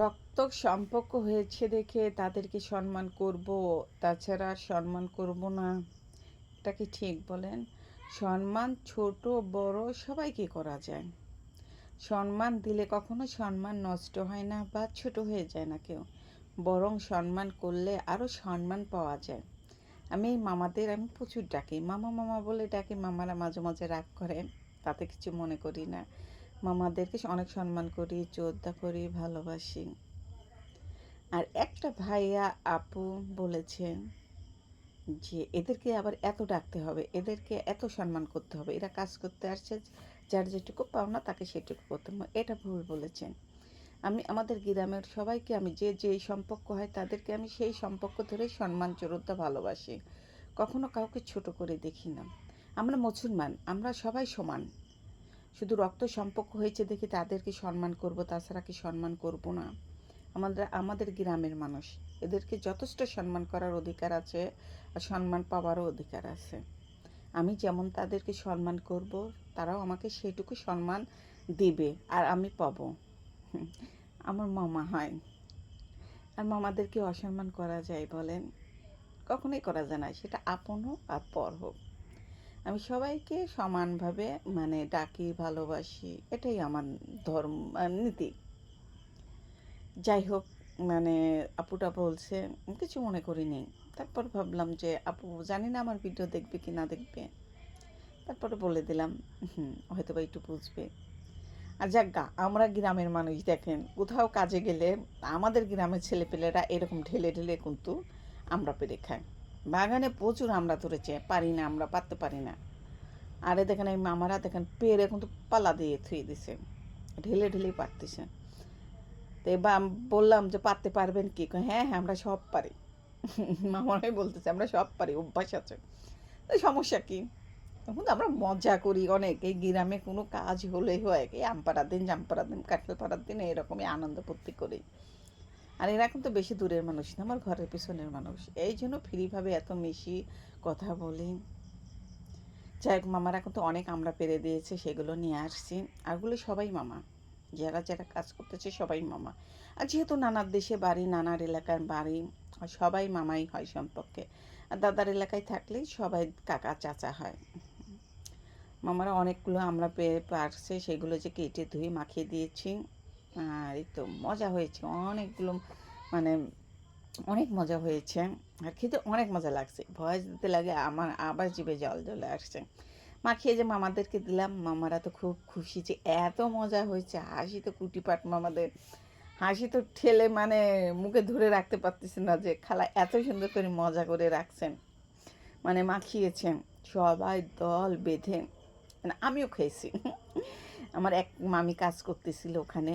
রক্ত সম্পর্ক হয়েছে দেখে তাদেরকে সম্মান করব, তাছাড়া সম্মান করব না। এটা কি ঠিক বলেন? সম্মান ছোট, বড় সবাইকে করা যায়? সম্মান দিলে কখনো সম্মান নষ্ট হয় না বা ছোট হয়ে যায় না কেউ। বরং সম্মান করলে আরও সম্মান পাওয়া যায়। আমি এই মামাদের, আমি প্রচুর ডাকি। মামা মামা বলে ডাকি, মামারা মাঝে মাঝে রাগ করে তাতে কিছু মনে করি না। মামাদেরকে অনেক সম্মান করি, শ্রদ্ধা করি, ভালোবাসি। আর একটা ভাইয়া আপু বলেছেন যে, এদেরকে আবার এত ডাকতে হবে, এদেরকে এত সম্মান করতে হবে। এরা কাজ করতে আসছে, যার যেটুকু পাওনা তাকে সেটুকু করতে হবে। এটা ভুল বলেছেন। আমি, আমাদের গ্রামের সবাইকে আমি যে যে সম্পর্ক হয় তাদেরকে আমি সেই সম্পর্ক ধরে সম্মান, শ্রদ্ধা, ভালোবাসি। কখনো কাউকে ছোট করে দেখি না। আমরা মুসলমান, আমরা সবাই সমান। শুধু রক্ত সম্পর্ক হয়েছে দেখে তাদেরকে সম্মান করব, তাছাড়া কি সম্মান করব না? আমাদের আমাদের গ্রামের মানুষ, এদেরকে যথেষ্ট সম্মান করার অধিকার আছে আর সম্মান পাওয়ারও অধিকার আছে। আমি যেমন তাদেরকে সম্মান করব, তারাও আমাকে সেইটুকু সম্মান দিবে আর আমি পাবো। আমার মামা হয়। আর মামাদেরকে অসম্মান করা যায় বলেন? কখনোই করা যায় না, সেটা আপন হোক আর পর হোক। আমি সবাইকে সমানভাবে মানে ডাকি, ভালোবাসি, এটাই আমার ধর্ম নীতি। যাই হোক মানে আপুটা বলছে কিছু মনে করিনি। তারপর ভাবলাম যে, আপু, জানি না আমার ভিডিও দেখবে কি না দেখবে। তারপরে বলে দিলাম হয়তো বা একটু বুঝবে। আর যাক গা, আমরা গ্রামের মানুষ, দেখেন, কোথাও কাজে গেলে আমাদের গ্রামের ছেলেপেলেরা এরকম ঢেলে ঢেলে কিন্তু আমরা পেরে খায় বাগানে প্রচুর আমরা ধরেছে, পারি না আমরা, পারতে পারি না। আরে দেখেন এই মামারা দেখেন পেরে কিন্তু পালা দিয়ে থুয়ে দিছে, ঢেলে ঢেলেই পারতেছে। তো এবার বললাম যে পারতে পারবেন কি? হ্যাঁ হ্যাঁ আমরা সব পারি। মামারাই বলতেছে, আমরা সব পারি, অভ্যাস আছে। তো সমস্যা কি? তখন আমরা মজা করি অনেক, এই গ্রামে কোনো কাজ হলে হয়, এই আমপাড়ার দিন জামপাড়ার দিন, কাঁঠাল পাড়ার দিন এরকমই আনন্দ ফুর্তি করি। আর এরা কিন্তু বেশি দূরের মানুষ না, আমার ঘরের পিছনের মানুষ। এই জন্য ফ্রিভাবে এত মিশি কথা বলি। যাই হোক, মামারা কিন্তু অনেক আমরা পেরে দিয়েছে, সেগুলো নিয়ে আসছি। আরগুলো সবাই মামা। যারা যারা কাজ করতেছে সবাই মামা। আর যেহেতু নানার দেশে বাড়ি, নানার এলাকার বাড়ি, সবাই মামাই হয় সম্পর্কে। আর দাদার এলাকায় থাকলেই সবাই কাকা, চাচা হয়। মামারা অনেকগুলো আমরা পেয়ে পারছে, সেগুলো যে কেটে ধুয়ে মাখিয়ে দিয়েছি। আর এই তো মজা হয়েছে, অনেকগুলো মানে অনেক মজা হয়েছে। আর খেতে অনেক মজা লাগছে। ভয়েস দিতে লাগে, আমার আবার জিভে জল চলে আসছে। মাখিয়ে যে মামাদেরকে দিলাম, মামারা তো খুব খুশি যে এত মজা হয়েছে। হাসি তো কুটিপাট মামাদের। হাসি তো ঠেলে মানে মুখে ধরে রাখতে পারতেছে না যে খালা এত সুন্দর করে মজা করে রাখছেন। মানে মাখিয়েছেন সবাই দল বেঁধে মানে আমিও খেয়েছি। আমার এক মামি কাজ করতেছিল ওখানে।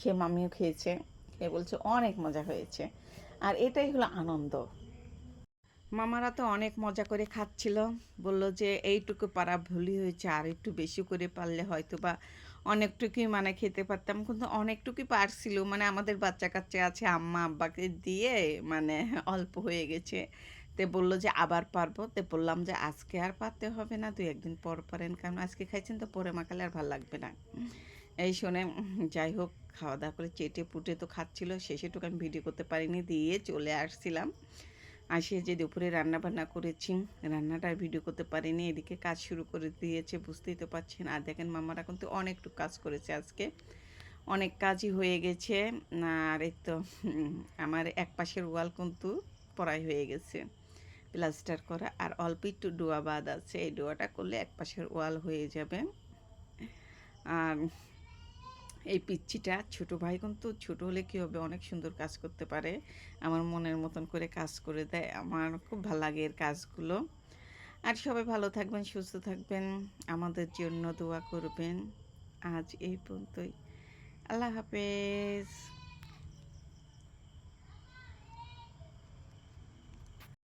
সে মামিও খেয়েছে। খেয়ে বলছে, অনেক মজা হয়েছে। আর এটাই হলো আনন্দ। মামারা তো অনেক মজা করে খাচ্ছিল। বলল যে, এইটুকু পারা ভুলই হয়েছে। আর একটু বেশি করে পারলে হয়তো বা অনেকটুকুই মানে খেতে পারতাম। কিন্তু অনেকটুকুই পারছিল। মানে আমাদের বাচ্চা কাচ্চা আছে, আম্মা আব্বাকে দিয়ে মানে অল্প হয়ে গেছে। তে বলল যে, আবার পারব। তে বললাম যে, আজকে আর পারতে হবে না। দুই একদিন পর পারেন। কারণ আজকে খাইছেন তো, পরে মাখালে আর ভালো লাগবে না। এই শুনে যাই হোক খাওয়া দাওয়া করে চেটে পুটে তো খাচ্ছিল, শেষেটুকু আমি ভিডিও করতে পারিনি, দিয়ে চলে আসছিলাম। আসিয়ে যে দুপুরে রান্না বান্না করেছি, রান্নাটা ভিডিও করতে পারিনি, এদিকে কাজ শুরু করে দিয়েছে, বুঝতেই তো পারছেন। আর দেখেন মামারা কিন্তু অনেকটু কাজ করেছে আজকে, অনেক কাজই হয়ে গেছে, আর এই তো, আমার এক পাশের ওয়াল কিন্তু পড়াই হয়ে গেছে, প্লাস্টার করা, আর অল্প একটু ডোয়া বাদ আছে, এই ডোয়াটা করলে এক পাশের ওয়াল হয়ে যাবে। আর এই পিচ্ছিটা ছোট ভাই কিন্তু ছোট হলে কি হবে? অনেক সুন্দর কাজ করতে পারে। আমার মনের মতন করে কাজ করে দেয়। আমার খুব ভালো লাগে এর কাজগুলো। আর সবাই ভালো থাকবেন, সুস্থ থাকবেন। আমাদের জন্য দোয়া করবেন। আজ এই পর্যন্তই। আল্লাহ হাফেজ।